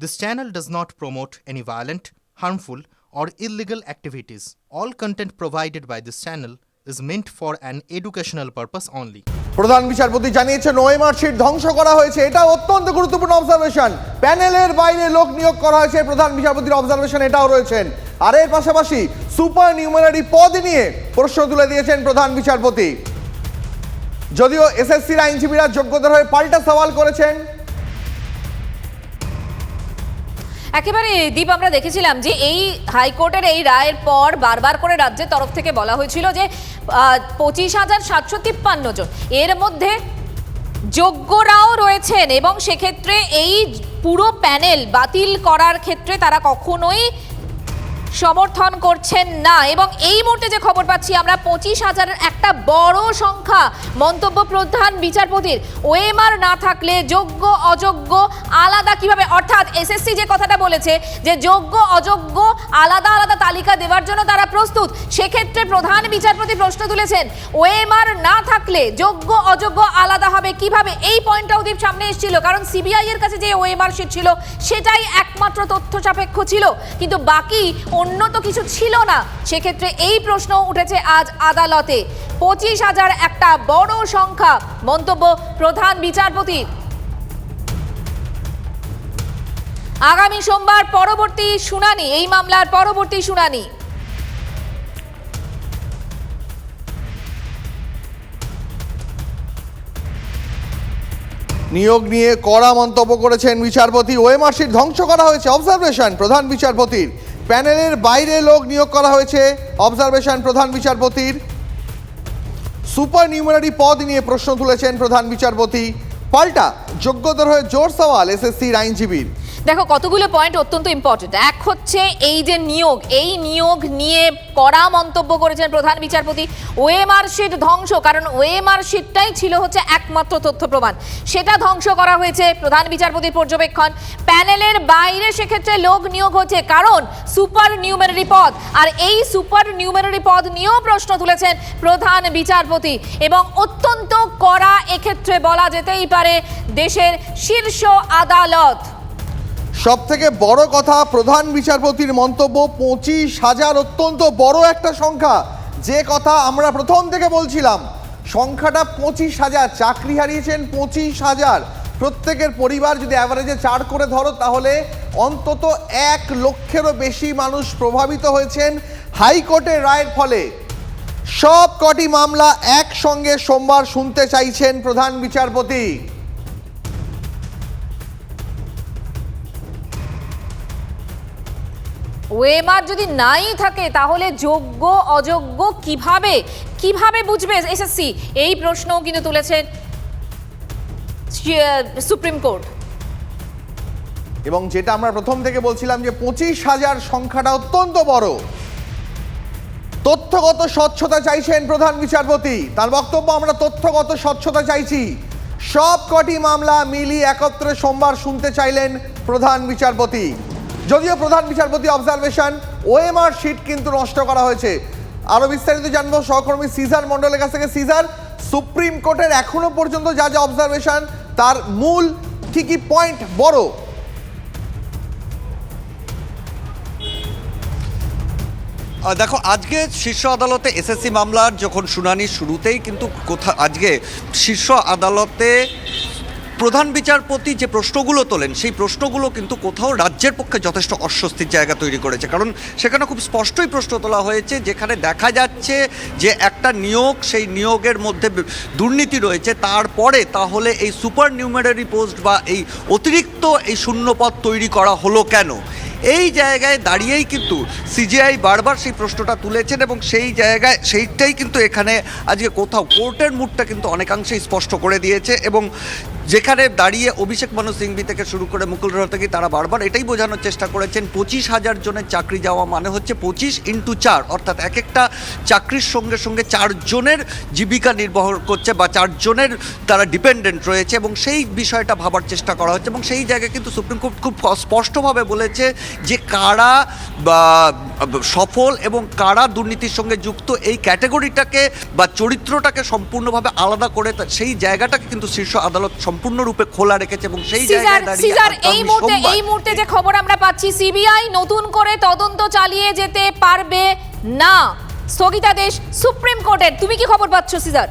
This channel does not promote any violent, harmful, or illegal activities. All content provided by this channel is meant for an educational purpose only. প্রধান বিচারপতি জানিয়েছেন OMR sheet ধ্বংস করা হয়েছে এটা অত্যন্ত গুরুত্বপূর্ণ অবজারভেশন প্যানেলের বাইরে লোক নিয়োগ করা হয়েছে প্রধান বিচারপতির অবজারভেশন এটাও রয়েছেন আর এর পাশাপাশি সুপার নিউমারারি পদ নিয়ে প্রশ্ন তুলে দিয়েছেন প্রধান বিচারপতি যদিও এসএসসির আইনজীবীরা যোগ্যতার হয়ে পাল্টা সওয়াল করেছেন একেবারে, দীপ, আমরা দেখেছিলাম যে এই হাইকোর্টের এই রায়ের পর বারবার করে রাজ্যের তরফ থেকে বলা হয়েছিল যে পঁচিশ হাজার সাতশো তিপ্পান্ন জন। এর মধ্যে যোগ্যরাও রয়েছেন এবং সেক্ষেত্রে এই পুরো প্যানেল বাতিল করার ক্ষেত্রে তারা কখনোই সমর্থন করছেন না। এবং এই মুহূর্তে যে খবর পাচ্ছি, আমরা পঁচিশ হাজারের একটা বড় সংখ্যা মন্তব্য প্রধান বিচারপতির। ওএমআর না থাকলে যোগ্য, অযোগ্য, আলাদা কীভাবে? অর্থাৎ এসএসসি যে কথাটা বলেছে যে যোগ্য, অযোগ্য, আলাদা আলাদা তালিকা দেওয়ার জন্য তারা প্রস্তুত। সেক্ষেত্রে প্রধান বিচারপতি প্রশ্ন তুলেছেন, ওএমআর না থাকলে যোগ্য, অযোগ্য, আলাদা হবে কীভাবে? এই পয়েন্টটাও দীপ সামনে এসেছিল, কারণ সিবিআই এর কাছে যে ওএমআর শিট ছিল, সেটাই একমাত্র তথ্য সাপেক্ষ ছিল। কিন্তু বাকি অন্য তো কিছু ছিল না। সেক্ষেত্রে এই প্রশ্ন উঠেছে আজ আদালতে। পঁচিশ হাজার একটা বড় সংখ্যা, মন্তব্য প্রধান বিচারপতি। আগামী সোমবার পরবর্তী শুনানি, এই মামলার পরবর্তী শুনানি। নিয়োগ নিয়ে কড়া মন্তব্য করেছেন বিচারপতি। শিট ধ্বংস করা হয়েছে। অবজারভেশন, প্রধান বিচারপতির। প্যানেলের বাইরে লোক নিয়োগ করা হয়েছে। অবজারভেশন প্রধান বিচারপতির। সুপার নিউমারি পদ নিয়ে প্রশ্ন তুলেছেন প্রধান বিচারপতি। পাল্টা যোগ্যতার হয়ে জোর সওয়াল এসএসসির আইনজীবীর। দেখো, কতগুলো পয়েন্ট অত্যন্ত ইম্পর্টেন্ট এক হচ্ছে এই যে নিয়োগ, এই নিয়োগ নিয়ে কড়া মন্তব্য করেছেন প্রধান বিচারপতি। ওএমআর শিট ধ্বংস, কারণ ওএমআর শিটটাই ছিল হচ্ছে একমাত্র তথ্য প্রমাণ। সেটা ধ্বংস করা হয়েছে প্রধান বিচারপতির পর্যবেক্ষণ। প্যানেলের বাইরে সেক্ষেত্রে লোক নিয়োগ হচ্ছে, কারণ সুপার নিউমেরারি পদ। আর এই সুপার নিউমেরারি পদ নিয়েও প্রশ্ন তুলেছেন প্রধান বিচারপতি। এবং অত্যন্ত কড়া এক্ষেত্রে বলা যেতেই পারে দেশের শীর্ষ আদালত। সব থেকে বড় কথা প্রধান বিচারপতির মন্তব্য, পঁচিশ হাজার অত্যন্ত বড় একটা সংখ্যা। যে কথা আমরা প্রথম থেকে বলছিলাম, সংখ্যাটা পঁচিশ হাজার, চাকরি হারিয়েছেন পঁচিশ হাজার। প্রত্যেকের পরিবার যদি অ্যাভারেজে চার করে ধরো, তাহলে অন্তত এক লক্ষেরও বেশি মানুষ প্রভাবিত হয়েছেন হাইকোর্টের রায়ের ফলে। সব কটি মামলা একসঙ্গে সোমবার শুনতে চাইছেন প্রধান বিচারপতি। ওয়েমার যদি নাই থাকে, তাহলে যোগ্য, অযোগ্য কীভাবে? কীভাবে বুঝবে এসএসসি এই প্রশ্নও কিন্তু তুলেছেন সুপ্রিম কোর্ট। এবং যেটা আমরা প্রথম থেকে বলছিলাম যে পঁচিশ হাজার সংখ্যাটা অত্যন্ত বড়। তথ্যগত স্বচ্ছতা চাইছেন প্রধান বিচারপতি। তার বক্তব্য আমরা তথ্যগত স্বচ্ছতা চাইছি। সব কটি মামলা মিলিয়ে একত্রে সোমবার শুনতে চাইলেন প্রধান বিচারপতি। যদিও প্রধান বিচারপতি অবজারভেশন ওএমআর শিট কিন্তু নষ্ট করা হয়েছে। আরও বিস্তারিত জানব সহকর্মী সিজার মন্ডলের কাছ থেকে। সিজার, সুপ্রিম কোর্টের এখনও পর্যন্ত যা যা অবজারভেশন, তার মূল কি কি পয়েন্ট বড়? দেখো, আজকে শীর্ষ আদালতে এসএসসি মামলার যখন শুনানি শুরুতেই কিন্তু কোথা আজকে শীর্ষ আদালতে প্রধান বিচারপতি যে প্রশ্নগুলো তোলেন, সেই প্রশ্নগুলো কিন্তু কোথাও রাজ্যের পক্ষে যথেষ্ট অস্বস্তির জায়গা তৈরি করেছে। কারণ সেখানে খুব স্পষ্টই প্রশ্ন তোলা হয়েছে, যেখানে দেখা যাচ্ছে যে একটা নিয়োগ, সেই নিয়োগের মধ্যে দুর্নীতি রয়েছে। তারপরে তাহলে এই সুপার নিউমেরারি পোস্ট বা এই অতিরিক্ত এই শূন্যপদ তৈরি করা হলো কেন? এই জায়গায় দাঁড়িয়েই কিন্তু সিজিআই বারবার সেই প্রশ্নটা তুলেছেন এবং সেই জায়গায়, সেইটাই কিন্তু এখানে আজকে কোথাও কোর্টের মুডটা কিন্তু অনেকাংশেই স্পষ্ট করে দিয়েছে এবং যেখানে দাঁড়িয়ে অভিষেক মনু সিংভি থেকে শুরু করে মুকুল রোহতগি তারা বারবার এটাই বোঝানোর চেষ্টা করেছেন, পঁচিশ হাজার জনের চাকরি যাওয়া মানে হচ্ছে পঁচিশ ইন্টু চার, অর্থাৎ এক একটা চাকরির সঙ্গে সঙ্গে চারজনের জীবিকা নির্বাহ করছে বা চারজনের তারা ডিপেন্ডেন্ট রয়েছে এবং সেই বিষয়টা ভাবার চেষ্টা করা হচ্ছে এবং সেই জায়গায় কিন্তু সুপ্রিম কোর্ট খুব স্পষ্টভাবে বলেছে যে কারা, বা সফল এবং কারা দুর্নীতির সঙ্গে যুক্ত এই ক্যাটাগরিটাকে বা চরিত্রটাকে সম্পূর্ণভাবে আলাদা করে সেই জায়গাটাকে কিন্তু শীর্ষ আদালত সম্পূর্ণ সম্পূর্ণরূপে খোলা রেখেছে এবং সেই জায়গায় সিজার এই মুহূর্তে এই মুহূর্তে যে খবর আমরা পাচ্ছি সিবিআই নতুন করে তদন্ত চালিয়ে যেতে পারবে না। স্থগিতাদেশ সুপ্রিম কোর্টের। তুমি কি খবর পাচ্ছ সিজার?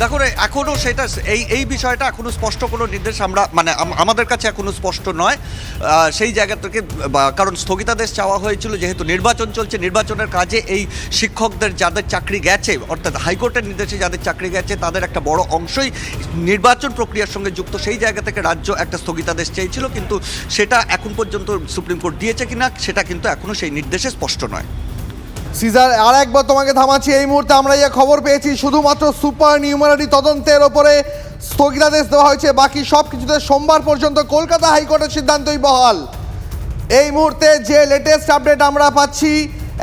দেখো এখনও সেটা এই এই বিষয়টা এখনও স্পষ্ট কোনো নির্দেশ আমরা মানে আমাদের কাছে এখনও স্পষ্ট নয়। সেই জায়গা থেকে কারণ স্থগিতাদেশ চাওয়া হয়েছিল, যেহেতু নির্বাচন চলছে, নির্বাচনের কাজে এই শিক্ষকদের যাদের চাকরি গেছে, অর্থাৎ হাইকোর্টের নির্দেশে যাদের চাকরি গেছে, তাদের একটা বড় অংশই নির্বাচন প্রক্রিয়ার সঙ্গে যুক্ত। সেই জায়গা থেকে রাজ্য একটা স্থগিতাদেশ চেয়েছিল, কিন্তু সেটা এখন পর্যন্ত সুপ্রিম কোর্ট দিয়েছে কিনা, সেটা কিন্তু এখনও সেই নির্দেশে স্পষ্ট নয়। সিজার আর একবার তোমাকে থামাচ্ছি এই মুহূর্তে। আমরা যে খবর পেয়েছি, শুধুমাত্র সুপার নিউমারারি তদন্তের ওপরে স্থগিতাদেশ দেওয়া হয়েছে। বাকি সব কিছুতে সোমবার পর্যন্ত কলকাতা হাইকোর্টের সিদ্ধান্তই বহাল। এই মুহূর্তে যে লেটেস্ট আপডেট আমরা পাচ্ছি,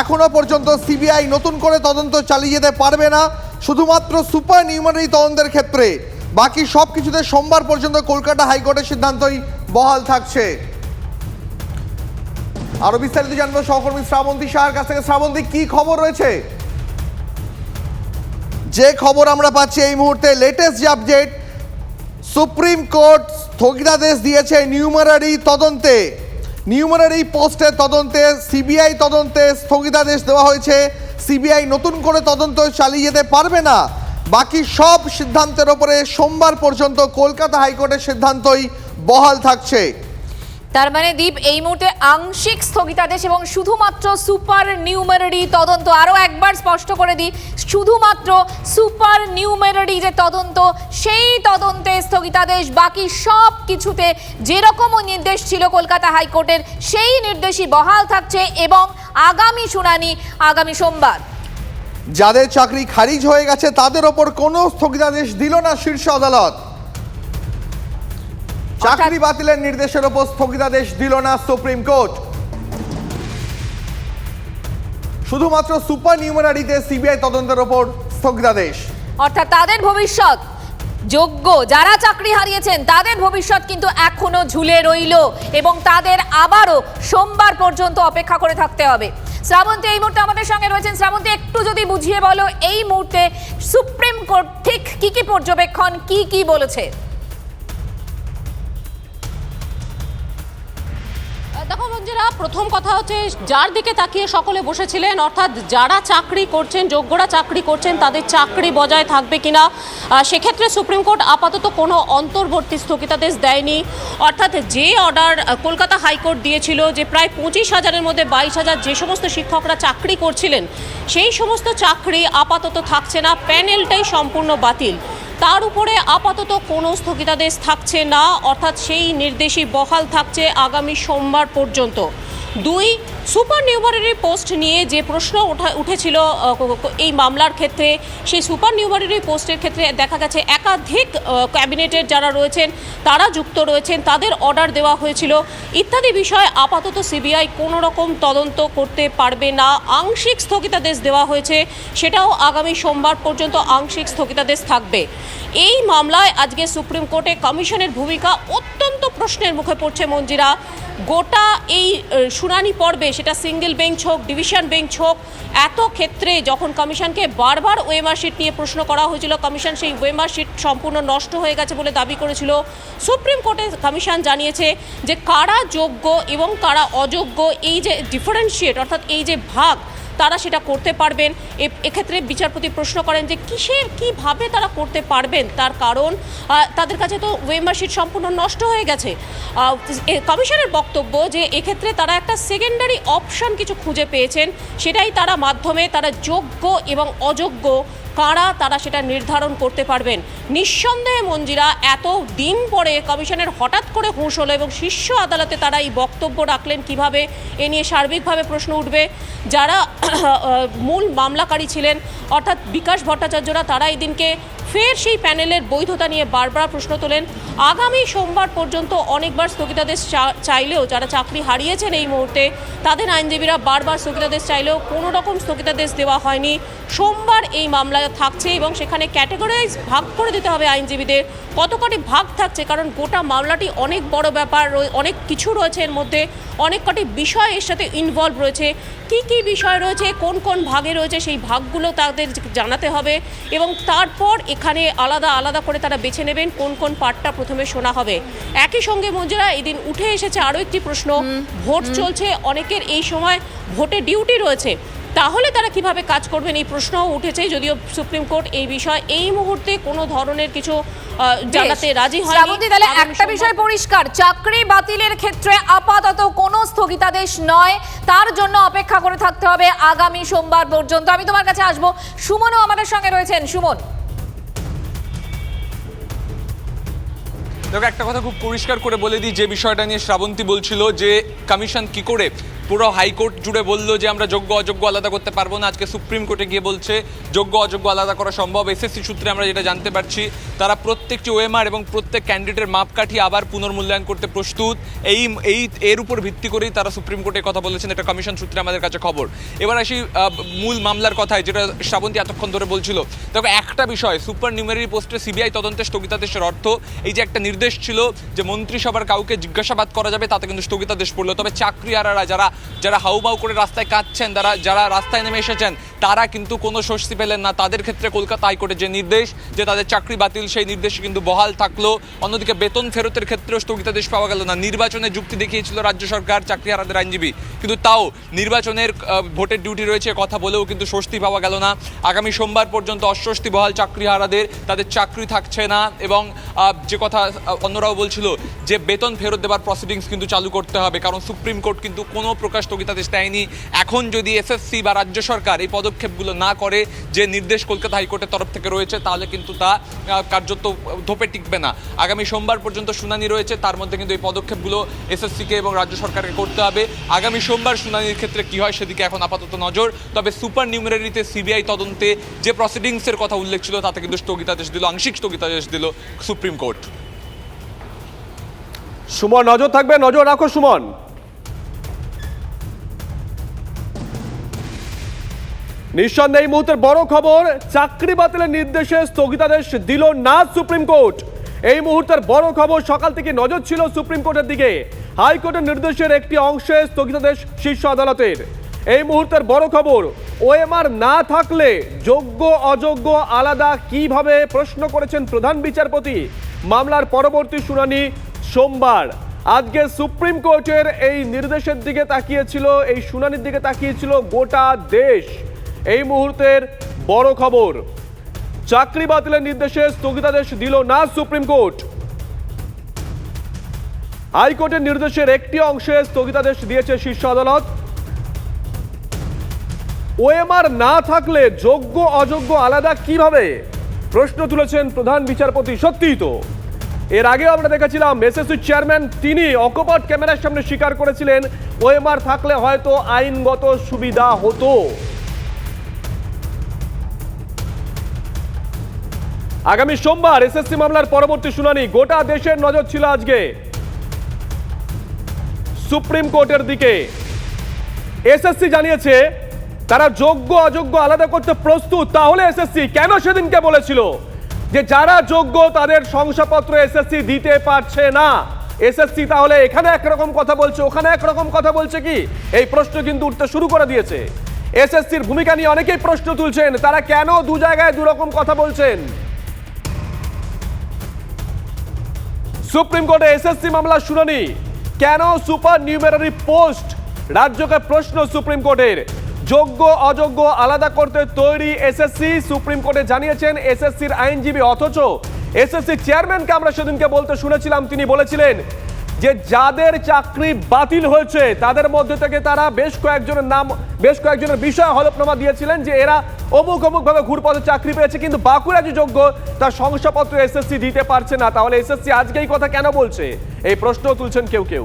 এখনও পর্যন্ত সিবিআই নতুন করে তদন্ত চালিয়ে যেতে পারবে না, শুধুমাত্র সুপার নিউমারারি তদন্তের ক্ষেত্রে। বাকি সব কিছুতে সোমবার পর্যন্ত কলকাতা হাইকোর্টের সিদ্ধান্তই বহাল থাকছে। আরও বিস্তারিত জানব সহকর্মী শ্রাবন্তী শাহর কাছ থেকে। শ্রাবন্তী, কি খবর রয়েছে? যে খবর আমরা পাচ্ছি এই মুহূর্তে লেটেস্ট যে আপডেট সুপ্রিম কোর্ট স্থগিতাদেশ দিয়েছে নিউমারারি তদন্তে। নিউমারারি পোস্টের তদন্তে, সিবিআই তদন্তে স্থগিতাদেশ দেওয়া হয়েছে। সিবিআই নতুন করে তদন্ত চালিয়ে যেতে পারবে না। বাকি সব সিদ্ধান্তের ওপরে সোমবার পর্যন্ত কলকাতা হাইকোর্টের সিদ্ধান্তই বহাল থাকছে। তার মানে দীপ, এই মুহূর্তে আংশিক স্থগিতাদেশ এবং শুধুমাত্র সুপার নিউমেরারি তদন্ত। আরও একবার স্পষ্ট করে দিই, শুধুমাত্র সুপার নিউমেরারি যে তদন্ত, সেই তদন্তে স্থগিতাদেশ, বাকি সব কিছুতে যেরকম নির্দেশ ছিল কলকাতা হাইকোর্টের, সেই নির্দেশই বহাল থাকছে এবং আগামী শুনানি, আগামী সোমবার। যাদের চাকরি খারিজ হয়ে গেছে, তাদের ওপর কোনো স্থগিতাদেশ দিল না শীর্ষ আদালত। চাকরি বাতিলের নির্দেশের ওপর স্থগিতাদেশ দিল না সুপ্রিম কোর্ট। শুধুমাত্র সুপার নিউমারারিতে সিবিআই তদন্তের ওপর স্থগিতাদেশ। অর্থাৎ তাদের ভবিষ্যৎ যোগ্য, যারা চাকরি হারিয়েছেন, তাদের ভবিষ্যৎ কিন্তু এখনও ঝুলে রইল এবং তাদের আবারও সোমবার পর্যন্ত অপেক্ষা করে থাকতে হবে। শ্রাবন্তী, এই মুহূর্তে আমাদের সঙ্গে রয়েছেন। শ্রাবন্তী, একটু যদি বুঝিয়ে বলো, এই মুহূর্তে সুপ্রিম কোর্ট ঠিক কি কি পর্যবেক্ষণ, কি কি বলেছে? দেখো প্রথম কথা হচ্ছে যার দিকে তাকিয়ে সকলে বসেছিলেন, অর্থাৎ যারা চাকরি করছেন, যোগ্যরা চাকরি করছেন, তাদের চাকরি বজায় থাকবে কিনা? সেক্ষেত্রে সুপ্রিম কোর্ট আপাতত কোনো অন্তর্বর্তী স্থগিতাদেশ দেয়নি। অর্থাৎ যে অর্ডার কলকাতা হাইকোর্ট দিয়েছিল যে প্রায় পঁচিশ হাজারের মধ্যে বাইশ হাজার যে সমস্ত শিক্ষকরা চাকরি করছিলেন, সেই সমস্ত চাকরি আপাতত থাকছে না, প্যানেলটাই সম্পূর্ণ বাতিল। তার উপরে আপাতত কোনো স্থগিতাদেশ থাকছে না, অর্থাৎ সেই নির্দেশই বহাল থাকছে আগামী সোমবার পর্যন্ত। দুই সুপার নিউমারারি পোস্ট নিয়ে যে প্রশ্ন ওঠা উঠেছিল এই মামলার ক্ষেত্রে, সেই সুপার নিউমারারি পোস্টের ক্ষেত্রে দেখা গেছে একাধিক ক্যাবিনেটের যারা রয়েছেন, তারা যুক্ত রয়েছেন, তাদের অর্ডার দেওয়া হয়েছিল। ইত্যাদি বিষয়ে আপাতত সিবিআই কোনো রকম তদন্ত করতে পারবে না। আংশিক স্থগিতাদেশ দেওয়া হয়েছে, সেটাও আগামী সোমবার পর্যন্ত আংশিক স্থগিতাদেশ থাকবে। এই মামলায় আজকে সুপ্রিম কোর্টে কমিশনের ভূমিকা অত্যন্ত প্রশ্নের মুখে পড়ছে মঞ্জিরা। গোটা এই শুনানি পর্বে সেটা সিঙ্গেল বেঞ্চ হোক, ডিভিশন বেঞ্চ হোক, এত ক্ষেত্রে যখন কমিশনকে বারবার ওয়েমার শিট নিয়ে প্রশ্ন করা হয়েছিল, কমিশন সেই ওয়েমার শিট সম্পূর্ণ নষ্ট হয়ে গেছে বলে দাবি করেছিল। সুপ্রিম কোর্টে কমিশন জানিয়েছে যে কারা যোগ্য এবং কারা অযোগ্য, এই যে ডিফারেন্সিয়েট অর্থাৎ এই যে ভাগ তারা সেটা করতে পারবেন। এক্ষেত্রে বিচারপতি প্রশ্ন করেন যে কিসের, কীভাবে তারা করতে পারবেন? তার কারণ তাদের কাছে তো ওয়েমারশিট সম্পূর্ণ নষ্ট হয়ে গেছে। কমিশনের বক্তব্য যে এক্ষেত্রে তারা একটা সেকেন্ডারি অপশন কিছু খুঁজে পেয়েছেন। সেটাই তারা মাধ্যমে তারা যোগ্য এবং অযোগ্য কারা, তারা সেটা নির্ধারণ করতে পারবেন। নিঃসন্দেহে মঞ্জিরা, এত দিন পরে কমিশনের হঠাৎ করে হুঁশ হলো এবং শীর্ষ আদালতে তারা এই বক্তব্য রাখলেন কীভাবে, এ নিয়ে সার্বিকভাবে প্রশ্ন উঠবে। যারা মূল মামলাকারী ছিলেন, অর্থাৎ বিকাশ ভট্টাচার্যরা, তারা এই দিনকে ফের সেই প্যানেলের বৈধতা নিয়ে বারবার প্রশ্ন তোলেন। আগামী সোমবার পর্যন্ত অনেকবার স্থগিতাদেশ চাইলেও যারা চাকরি হারিয়েছেন এই মুহূর্তে, তাদের আইনজীবীরা বারবার স্থগিতাদেশ চাইলেও কোনো রকম স্থগিতাদেশ দেওয়া হয়নি। সোমবার এই মামলা থাকছে এবং সেখানে ক্যাটেগরাইজ ভাগ করে দিতে হবে আইনজীবীদের। কত কটি ভাগ থাকছে? কারণ গোটা মামলাটি অনেক বড় ব্যাপার অনেক কিছু রয়েছে এর মধ্যে অনেক কটি বিষয় এর সাথে ইনভলভ রয়েছে। কি কি বিষয় রয়েছে কোন কোন ভাগে রয়েছে সেই ভাগগুলো তাদের জানাতে হবে এবং তারপর এখানে আলাদা আলাদা করে তারা বেছে নেবেন কোন কোন পার্টটা প্রথমে শোনা হবে। একই সঙ্গে মঞ্জুরা এদিন উঠে এসেছে আরও একটি প্রশ্ন। ভোট চলছে অনেকের এই সময় ভোটে ডিউটি রয়েছে। তাহলে তারা কীভাবে কাজ করবেন এই প্রশ্নও উঠেছে যদিও সুপ্রিম কোর্ট এই বিষয় এই মুহূর্তে কোনো ধরনের কিছু জানাতে রাজি হয় তাহলে একটা বিষয় পরিষ্কার চাকরি বাতিলের ক্ষেত্রে আপাতত কোনো স্থগিতাদেশ নয় তার জন্য অপেক্ষা করে থাকতে হবে আগামী সোমবার পর্যন্ত। আমি তোমার কাছে আসব। সুমনও আমাদের সঙ্গে রয়েছেন। সুমন। দেখো একটা কথা খুব পরিষ্কার করে বলে দিই যে বিষয়টা নিয়ে শ্রাবন্তী বলছিল যে কমিশন কি করে পুরো হাইকোর্ট জুড়ে বলল যে আমরা যোগ্য, অযোগ্য আলাদা করতে পারব না। আজকে সুপ্রিম কোর্টে গিয়ে বলছে, যোগ্য, অযোগ্য আলাদা করা সম্ভব। এসএসসি সূত্রে আমরা যেটা জানতে পারছি, তারা প্রত্যেকটি ওএমআর এবং প্রত্যেক ক্যান্ডিডেটের মাপকাঠি আবার পুনর্মূল্যায়ন করতে প্রস্তুত। এই এই, এর উপর ভিত্তি করেই তারা সুপ্রিম কোর্টে কথা বলেছেন। এটা কমিশন সূত্রে আমাদের কাছে খবর। এবার আসি মূল মামলার কথায়, যেটা শ্রাবন্তী এতক্ষণ ধরে বলছিল। দেখো, একটা বিষয় সুপার নিউমেরি পোস্টে সিবিআই তদন্তে স্থগিতাদেশের অর্থ, এই যে একটা নির্দেশ ছিল যে মন্ত্রিসভার কাউকে জিজ্ঞাসাবাদ করা যাবে, তাতে কিন্তু স্থগিতাদেশ পড়ল। তবে চাকরিয়ারারা যারা যারা হাউমাউ করে রাস্তায় কাঁদছেন তারা যারা রাস্তায় নেমে এসেছেন তারা কিন্তু কোনো স্বস্তি পেলেন না। তাদের ক্ষেত্রে কলকাতা হাইকোর্টের যে নির্দেশ, যে তাদের চাকরি বাতিল, সেই নির্দেশে কিন্তু বহাল থাকল। অন্যদিকে বেতন ফেরতের ক্ষেত্রেও স্থগিতাদেশ পাওয়া গেল না। নির্বাচনে যুক্তি দেখিয়েছিল রাজ্য সরকার চাকরিহারাদের আইনজীবী। কিন্তু তাও নির্বাচনের ভোটের ডিউটি রয়েছে কথা বলেও কিন্তু স্বস্তি পাওয়া গেল না। আগামী সোমবার পর্যন্ত অস্বস্তি বহাল চাকরিহারাদের। তাদের চাকরি থাকছে না এবং যে কথা অন্যরাও বলছিল যে বেতন ফেরত দেওয়ার প্রসিডিংস কিন্তু চালু করতে হবে। কারণ সুপ্রিম কোর্ট কিন্তু কোনো প্রকাশ স্থগিতাদেশ দেয়নি। এখন যদি এসএসসি বা রাজ্য সরকার এই পদক্ষেপগুলো না করে যে নির্দেশ কলকাতা হাইকোর্টের তরফ থেকে রয়েছে, তাহলে কিন্তু তা কার্যত ধোপে টিকবে না। আগামী সোমবার পর্যন্ত শুনানি রয়েছে, তার মধ্যে কিন্তু এই পদক্ষেপগুলো এসএসসিকে এবং রাজ্য সরকারকে করতে হবে। আগামী সোমবার শুনানির ক্ষেত্রে কি হয় সেদিকে এখন আপাতত নজর, তবে সুপার নিউমেরারিতে সিবিআই তদন্তে যে প্রসিডিংসের কথা উল্লেখ ছিল, তাতে কিন্তু স্থগিতাদেশ দিল, আংশিক স্থগিতাদেশ দিল সুপ্রিম কোর্ট। সুমন, নজর থাকবে, নজর রাখো সুমন। নিঃসন্দেহে এই মুহূর্তের বড় খবর, চাকরি বাতিলের নির্দেশে স্থগিতাদেশ দিল না সুপ্রিম কোর্ট। এই মুহূর্তের বড় খবর সকাল থেকে নজর ছিল সুপ্রিম কোর্টের দিকে। হাইকোর্টের নির্দেশের একটি অংশে স্থগিতাদেশ শীর্ষ আদালতের। এই মুহূর্তের বড় খবর, ওএমআর না থাকলে যোগ্য, অযোগ্য, আলাদা কীভাবে প্রশ্ন করেছেন প্রধান বিচারপতি? মামলার পরবর্তী শুনানি সোমবার। আজকে সুপ্রিম কোর্টের এই নির্দেশের দিকে তাকিয়েছিল, এই শুনানির দিকে তাকিয়েছিল গোটা দেশ। এই মুহূর্তের বড় খবর। চাকরি বাতিলের নির্দেশে স্থগিতাদেশ দিল না সুপ্রিম কোর্ট। হাইকোর্টের নির্দেশের একটি অংশে স্থগিতাদেশ দিয়েছে শীর্ষ আদালত। ওএমআর না থাকলে যোগ্য, অযোগ্য আলাদা কীভাবে? প্রশ্ন তুলেছেন প্রধান বিচারপতি সত্যিই তো। এর আগেও আমরা দেখেছিলাম এসএসসি চেয়ারম্যান তিনি অকপট ক্যামেরার সামনে স্বীকার করেছিলেন, ওএমআর থাকলে হয়তো আইনগত সুবিধা হতো। আগামী সোমবার এসএসসি মামলার পরবর্তী শুনানি। গোটা দেশের নজর ছিল আজকে। সুপ্রিম কোর্টের দিকে। এসএসসি জানিয়েছে, তারা যোগ্য, অযোগ্য, আলাদা করতে প্রস্তুত। তাহলে এসএসসি কেন সেদিনকে বলেছিল যে যারা যোগ্য, তাদের শংসাপত্র এসএসসি দিতে পারছে না? এসএসসি তাহলে এখানে একরকম কথা বলছে, ওখানে একরকম কথা বলছে কি? এই প্রশ্ন কিন্তু উঠতে শুরু করে দিয়েছে। এসএসসির ভূমিকা নিয়ে অনেকেই প্রশ্ন তুলছেন, তারা কেন দু জায়গায় দু রকম কথা বলছেন? সুপ্রিম কোর্টে এসএসসি মামলা শুনানি। কেন সুপার নিউমেরারি পোস্ট? রাজ্যকে প্রশ্ন সুপ্রিম কোর্টের। যোগ্য, অযোগ্য আলাদা করতে তৈরি এসএসসি সুপ্রিম কোর্টে জানিয়েছেন এসএসসির আইনজীবী। অথচ এসএসসি চেয়ারম্যানকে আমরা সেদিনকে বলতে শুনেছিলাম, তিনি বলেছিলেন যে যাদের চাকরি বাতিল হয়েছে, তাদের মধ্যে থেকে তারা বেশ কয়েকজনের নাম, বেশ কয়েকজনের বিষয় হলফনামা দিয়েছিলেন যে এরা অমুক অমুকভাবে ঘুরপথে চাকরি পেয়েছে, কিন্তু বাঁকুড়া যে যোগ্য, তার শংসাপত্র এসএসসি দিতে পারছে না। তাহলে এসএসসি আজকে এই কথা কেন বলছে? এই প্রশ্ন তুলছেন কেউ কেউ।